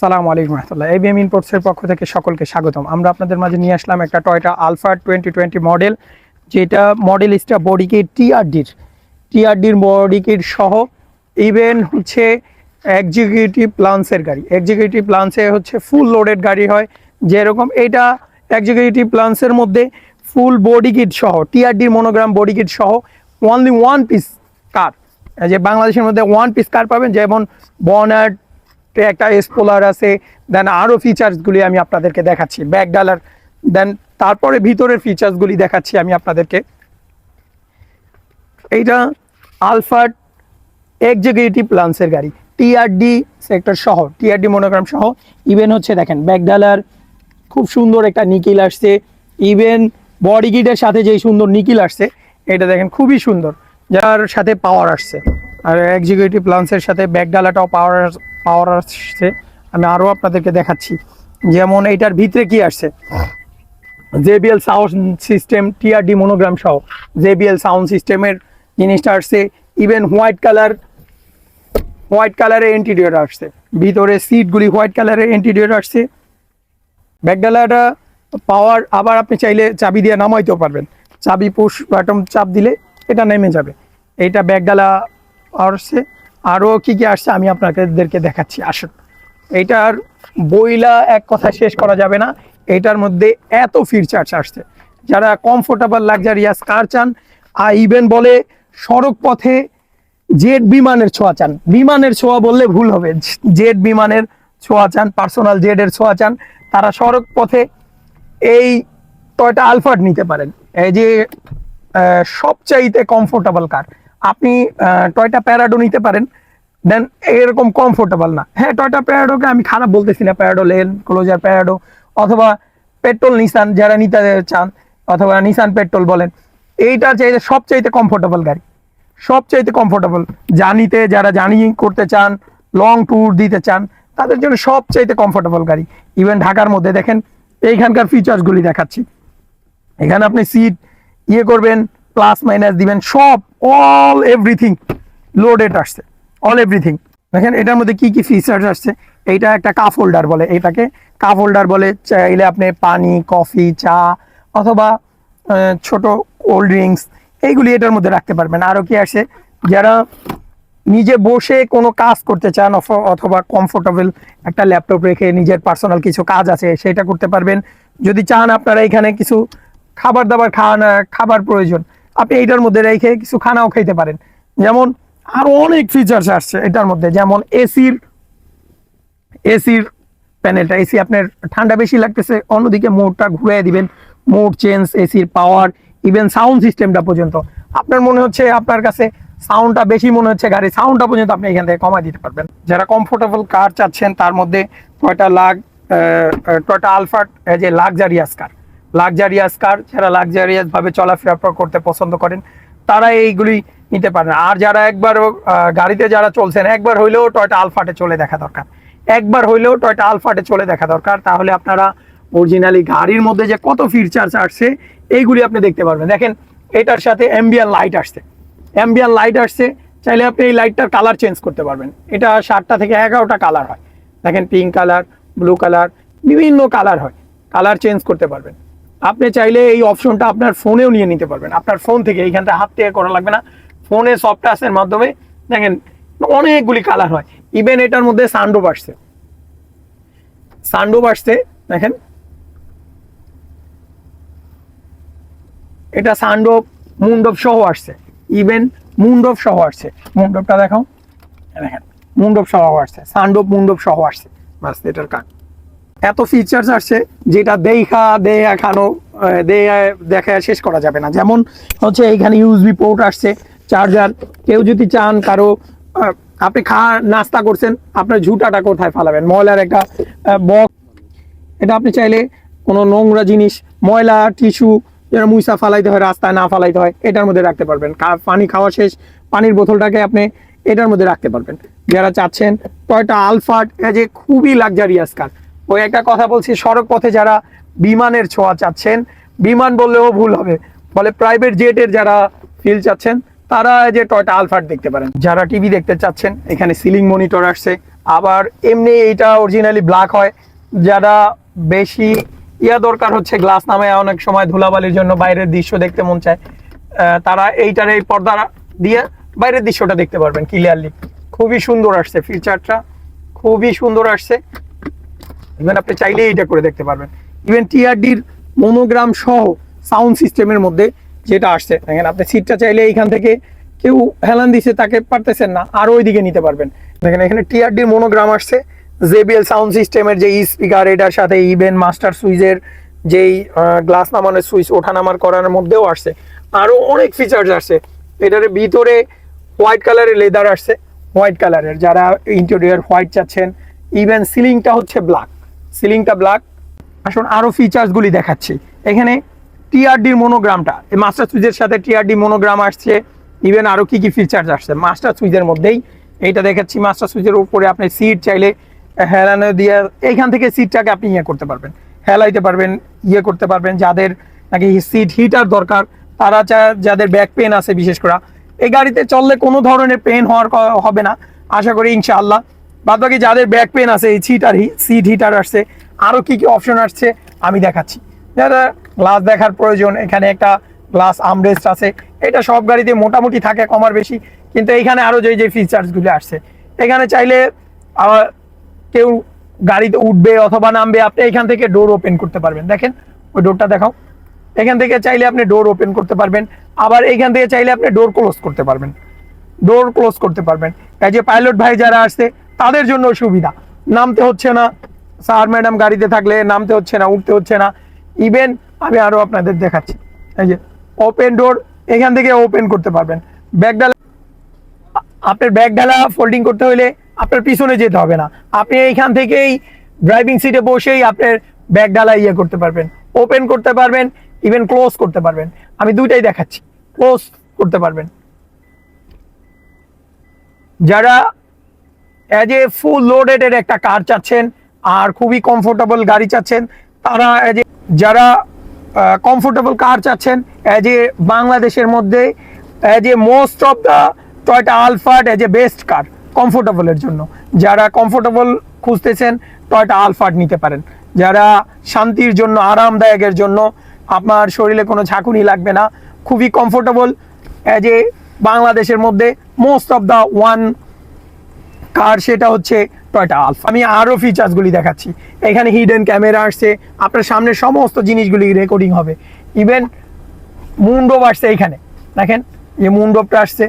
আসসালামু আলাইকুম রহমতুল্লাহ। এবিএম ইনপোর্টসের পক্ষ থেকে সকলকে স্বাগতম। আমরা আপনাদের মাঝে নিয়ে আসলাম একটা Toyota Alpha twenty twenty model যেটা মডেলিস্টটা বডি কিট টিআরডির টিআরডির বডি কিট সহ ইভেন হচ্ছে এক্সিকিউটিভ প্লান্সের গাড়ি। এক্সিকিউটিভ প্লান্সে হচ্ছে ফুল লোডেড গাড়ি হয়। যেরকম এটা এক্সিকিউটিভ প্লান্সের মধ্যে ফুল বডি কিট সহ টিআরডির মনোগ্রাম বডি কিট সহ অনলি ওয়ান পিস কার যে বাংলাদেশের মধ্যে ওয়ান পিস কার পাবেন, যেমন বনার একটা এসপোলার আছে দেন আরও ফিচার্সগুলি আমি আপনাদেরকে দেখাচ্ছি। ব্যাক ডালার দেন তারপরে ভিতরের ফিচার্সগুলি দেখাচ্ছি আমি আপনাদেরকে। এইটা আলফাট এক্সিকিউটিভ প্লান্সের গাড়ি টিআরডি সেক্টর সহ টিআরডি মনোগ্রাম সহ। ইভেন হচ্ছে দেখেন ব্যাক ডালার খুব সুন্দর একটা নিকিল আসছে। ইভেন বডি কিটের সাথে যেই সুন্দর নিকিল আসছে, এটা দেখেন খুবই সুন্দর। যার সাথে পাওয়ার আসছে। আর এক্সিকিউটিভ প্লান্সের সাথে ব্যাক ডালাটাও পাওয়ার পাওয়ার আসছে আমি আরও আপনাদেরকে দেখাচ্ছি। যেমন এইটার ভিতরে কি আসছে? JBL sound system TRD monogram সহ জেবিএল সাউন্ড সিস্টেমের জিনিসটা আসছে। ইভেন হোয়াইট কালার হোয়াইট কালারের ইন্টেরিয়র আসছে। ভিতরে সিটগুলি হোয়াইট কালারের ইন্টেরিয়র আসছে। ব্যাকডালাটা পাওয়ার আবার আপনি চাইলে চাবি দিয়ে নামাইতেও পারবেন। চাবি পুশ বাটন চাপ দিলে এটা নেমে যাবে। এইটা ব্যাকডালা আসছে। আরও কি কি আসছে আমি আপনাদেরকে দেখাচ্ছি, আসুন। এইটার বইলা এক কথা শেষ করা যাবে না, এটার মধ্যে এত ফিচার্স আসছে। যারা কমফোর্টেবল লাক্সারিয়াস কার চান আর ইভেন বলে সড়ক পথে জেট বিমানের ছোঁয়া চান। বিমানের ছোঁয়া বললে ভুল হবে, জেট বিমানের ছোঁয়া চান পার্সোনাল জেটের ছোঁয়া চান, তারা সড়ক পথে এই টয়টা আলফাট নিতে পারেন। এই যে সবচাইতে কমফোর্টেবল কার আপনি টয়টা প্যারাডো নিতে পারেন, দেন এরকম কমফোর্টেবল না। হ্যাঁ টয়টা প্যারাডোকে আমি খারাপ বলতেছি না, প্যারাডো লেন, ক্লোজার প্যারাডো, অথবা পেট্রোল নিসান যারা নিতে চান, অথবা নিসান পেট্রোল বলেন, এইটা চাইতে সবচাইতে কমফোর্টেবল গাড়ি। সবচাইতে কমফোর্টেবল জার্নিতে যারা জার্নি করতে চান লং ট্যুর দিতে চান, তাদের জন্য সবচাইতে কমফোর্টেবল গাড়ি। ইভেন ঢাকার মধ্যে দেখেন, এইখানকার ফিচার্সগুলি দেখাচ্ছি। এখানে আপনি সিট ইয়ে করবেন প্লাস মাইনাস দিবেন সব অল এভরিথিং লোডেড আসছে অল এভরিথিং দেখেন এটার মধ্যে কি কি ফিচার্স আসছে? এইটা একটা কাপ হোল্ডার বলে, এটাকে কাপ হোল্ডার বলে চাইলে আপনি পানি কফি চা অথবা ছোট কোল্ড ড্রিঙ্কস এইগুলি এটার মধ্যে রাখতে পারবেন। আরও কি আসে? যারা নিজে বসে কোনো কাজ করতে চান, অথ- অথবা কমফোর্টেবল একটা ল্যাপটপ রেখে নিজের পার্সোনাল কিছু কাজ আছে, সেটা করতে পারবেন। যদি চান আপনারা এখানে কিছু খাবার দাবার খাওয়ান খাবার প্রয়োজন আপনি এইটার মধ্যে রেখে কিছু খানাও খেতে পারেন। যেমন আরও অনেক ফিচার্স আসছে এটার মধ্যে, যেমন এসির এসির প্যানেলটা এসি আপনার ঠান্ডা বেশি লাগতেছে, অন্যদিকে মোডটা ঘুরিয়ে দিবেন, মোড চেঞ্জ এসির পাওয়ার ইভেন সাউন্ড সিস্টেমটা পর্যন্ত। আপনার মনে হচ্ছে আপনার কাছে সাউন্ডটা বেশি, মনে হচ্ছে গাড়ি সাউন্ডটা পর্যন্ত আপনি এখান থেকে কমায় দিতে পারবেন। যারা কমফোর্টেবল কার চাচ্ছেন, তার মধ্যে টয়টা লাগ টয়টা আলফাট যে লাক্সারিয়াস কার লাক্সারিয়াস কার যারা লাক্সারিয়াস ভাবে চলাফেরা করতে পছন্দ করেন, তারা এইগুলি নিতে পারেন। আর যারা একবার গাড়িতে যারা চলছেন, একবার হইলেও টয়টা আলফাটে চলে দেখা দরকার। একবার হইলেও টয়টা আলফাটে চলে দেখা দরকার। তাহলে আপনারা অরিজিনালি গাড়ির মধ্যে যে কত ফিচার্স আসছে, এইগুলি আপনি দেখতে পারবেন। দেখেন, এটার সাথে অ্যাম্বিয়ান লাইট আসছে। অ্যাম্বিয়ান লাইট আসছে, চাইলে আপনি এই লাইটটার কালার চেঞ্জ করতে পারবেন। এটা সাতটা থেকে এগারোটা কালার হয়। দেখেন পিঙ্ক কালার ব্লু কালার বিভিন্ন কালার হয়। কালার চেঞ্জ করতে পারবেন। আপনি চাইলে এই অপশনটা আপনার ফোনেও নিয়ে নিতে পারবেন। আপনার ফোন থেকে এইখানটা হাত থেকে করা লাগবে না। ফোনে সফটওয়্যারের মাধ্যমে দেখেন, অনেকগুলি কালার হয়। ইভেন এটার মধ্যে সানডোপ আসছে। সানডোপ আসছে, দেখেন। এটা সানডোপ মুন্ডপ সহ আসছে। ইভেন মুন্ডপ সহ আসছে। মুন্ডপটা দেখাও। দেখেন মুন্ডপ সহ আসছে। সানডোপ মুন্ডপ সহ আসছে। বাস, এটার কাজ। এত ফিচার্স আসছে যেটা দেখা দেয়া, দেখা শেষ করা যাবে না। যেমন হচ্ছে এইখানে ইউএসবি পোর্ট আসছে চার্জার কেউ যদি চান কারও আপনি খা, নাস্তা করছেন, আপনার ঝুটাটা কোথায় ফালাবেন? ময়লার একটা বক্স এটা আপনি চাইলে কোনো নোংরা জিনিস, ময়লা, টিস্যু, যেন মুইসা ফালাইতে হয়, রাস্তায় না ফালাইতে হয়, এটার মধ্যে রাখতে পারবেন। পানি খাওয়া শেষ, পানির বোতলটাকে আপনি এটার মধ্যে রাখতে পারবেন। যারা চাচ্ছেন টয়টা আলফাট যে খুবই লাক্সারিয়াস কার ওই একটা কথা বলছি, সড়ক পথে যারা বিমানের ছোঁয়া চাচ্ছেন, বিমান বললেও ভুল হবে। বলে প্রাইভেট জেটের যারা ফিল চাচ্ছেন, তারা যে টয়টা আলফাট দেখতে পারেন। যারা টিভি দেখতে চাচ্ছেন, এখানে সিলিং মনিটর আসছে। আবার এমনি এইটা অরিজিনালি ব্ল্যাক হয়। যারা বেশি ইয়া দরকার হচ্ছে গ্লাস নামে অনেক সময় ধুলাবালির জন্য বাইরের দৃশ্য দেখতে মন চায় তারা এইটার এই পর্দা দিয়ে বাইরের দৃশ্যটা দেখতে পারবেন ক্লিয়ারলি খুবই সুন্দর আসছে ফিচারটা খুবই সুন্দর আসছে। ইভেন আপনি চাইলেই এটা করে দেখতে পারবেন। ইভেন টিআরডির মনোগ্রাম সহ সাউন্ড সিস্টেমের মধ্যে যেটা আসছে, দেখেন আপনি সিটটা চাইলে এইখান থেকে কেউ হেলান দিছে, তাকে পারতেছেন না, আরও ওইদিকে নিতে পারবেন। দেখেন এখানে টিআরডির মনোগ্রাম আসছে জেবিএল সাউন্ড সিস্টেমের যে স্পিকার এটার সাথে ইভেন মাস্টার সুইচের যেই গ্লাস নামানোর সুইচ ওঠানামার করার মধ্যেও আসছে। আরও অনেক ফিচার্স আসছে। এটার ভিতরে হোয়াইট কালারের লেদার আসছে হোয়াইট কালারের যারা ইন্টেরিয়ার হোয়াইট চাচ্ছেন ইভেন সিলিংটা হচ্ছে ব্ল্যাক সিলিংটা ব্ল্যাক। আসুন আরও ফিচার্স গুলি দেখাচ্ছি। এখানে টিআরডির মনোগ্রামটা এই মাস্টার সুইচের সাথে টিআরডি মনোগ্রাম আসছে ইভেন আরও কি কি ফিচার্স আসছে। মাস্টার সুইচের মধ্যেই এইটা দেখাচ্ছি। মাস্টার সুইচের উপরে আপনি সিট চাইলে হেলানো দিয়ে এইখান থেকে সিটটাকে আপনি ইয়ে করতে পারবেন। হেলাইতে পারবেন ইয়ে করতে পারবেন। যাদের নাকি সিট হিটার দরকার, তারা যাদের ব্যাক পেন আছে বিশেষ করে। এই গাড়িতে চললে কোনো ধরনের পেন হওয়ার হবে না। আশা করি ইনশাআল্লাহ বাদ বাকি যাদের ব্যাক পেন আছে, এই সিট আর সিট হিটার আসছে আরও কি কি অপশন আসছে, আমি দেখাচ্ছি। যারা গ্লাস দেখার প্রয়োজন, এখানে একটা গ্লাস আমরেস্ট আছে। এটা সব গাড়িতে মোটামুটি থাকে কমার বেশি, কিন্তু এইখানে আরও যে যে ফিচার্সগুলো আসছে। এখানে চাইলে কেউ গাড়িতে উঠবে অথবা নামবে, আপনি এখান থেকে ডোর ওপেন করতে পারবেন। দেখেন, ওই ডোরটা দেখাও। এখান থেকে চাইলে আপনি ডোর ওপেন করতে পারবেন। আবার এখান থেকে চাইলে আপনি ডোর ক্লোজ করতে পারবেন। ডোর ক্লোজ করতে পারবেন। এই যে পাইলট ভাই যারা আসছে তাদের জন্য সুবিধা। নামতে হচ্ছে না। স্যার, ম্যাডাম গাড়িতে থাকলে নামতে হচ্ছে না, উঠতে হচ্ছে না। ইভেন আমি আরও আপনাদের দেখাচ্ছি। এই যে ওপেন ডোর এখান থেকে ওপেন করতে পারবেন। ব্যাগডালা আপনার ব্যাগ ডালা ফোল্ডিং করতে হলে আপনার পিছনে যেতে হবে না। আপনি এইখান থেকেই ড্রাইভিং সিটে বসেই আপনার ব্যাগ ডালা ইয়ে করতে পারবেন। ওপেন করতে পারবেন ইভেন ক্লোজ করতে পারবেন। আমি দুইটাই দেখাচ্ছি। ক্লোজ করতে পারবেন। যারা অ্যাজ এ ফুল লোডেড একটা কার চাচ্ছেন, আর খুবই কমফোর্টেবল গাড়ি চাচ্ছেন। তারা অ্যাজ এ যারা কমফোর্টেবল কার চাচ্ছেন অ্যাজ এ বাংলাদেশের মধ্যে as a most of the Toyota Alphard as a best car কমফোর্টেবলের জন্য। যারা কমফোর্টেবল খুঁজতেছেন টয়টা আলফার্ড নিতে পারেন। যারা শান্তির জন্য আরামদায়কের জন্য, আপনার শরীরে কোনো ঝাঁকুনি লাগবে না, খুবই কমফোর্টেবল অ্যাজ এ বাংলাদেশের মধ্যে most of the one car সেটা হচ্ছে টয়টা আলফা আমি আরও ফিচার্সগুলি দেখাচ্ছি। এখানে হিডেন ক্যামেরা আসছে। আপনার সামনে সমস্ত জিনিসগুলি রেকর্ডিং হবে। ইভেন মুন্ডপ আসছে এখানে দেখেন, যে মুন্ডপটা আসছে।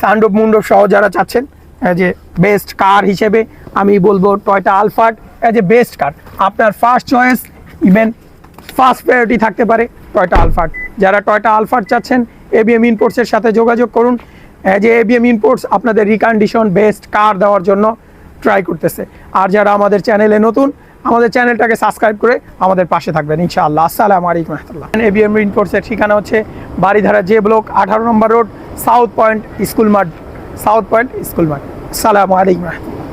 সানডোপ মুন্ডপ সহ যারা চাচ্ছেন অ্যাজ এ বেস্ট কার হিসেবে আমি বলব Toyota Alphard as a best car আপনার first choice even first priority থাকতে পারে টয়টা আলফার্ড যারা টয়টা আলফার্ড চাচ্ছেন এবিএম ইনপোর্টসের সাথে যোগাযোগ করুন। এ এবিএম ইনপোর্টস আপনাদের রিকন্ডিশন বেস্ট কার দেওয়ার জন্য ট্রাই করতেছে। আর যারা আমাদের চ্যানেলে নতুন, আমাদের চ্যানেলটাকে সাবস্ক্রাইব করে আমাদের পাশে থাকবেন, ইনশাআল্লাহ। আসসালামু আলাইকুম রহমতুল্লাহ। এবিএম ইনপোর্টসের ঠিকানা হচ্ছে বাড়িধারা যে ব্লক আঠারো নম্বর রোড সাউথ পয়েন্ট স্কুল মাঠ সাউথ পয়েন্ট স্কুল মাঠ আসসালামু আলাইকুম রহমতুল্লাহ।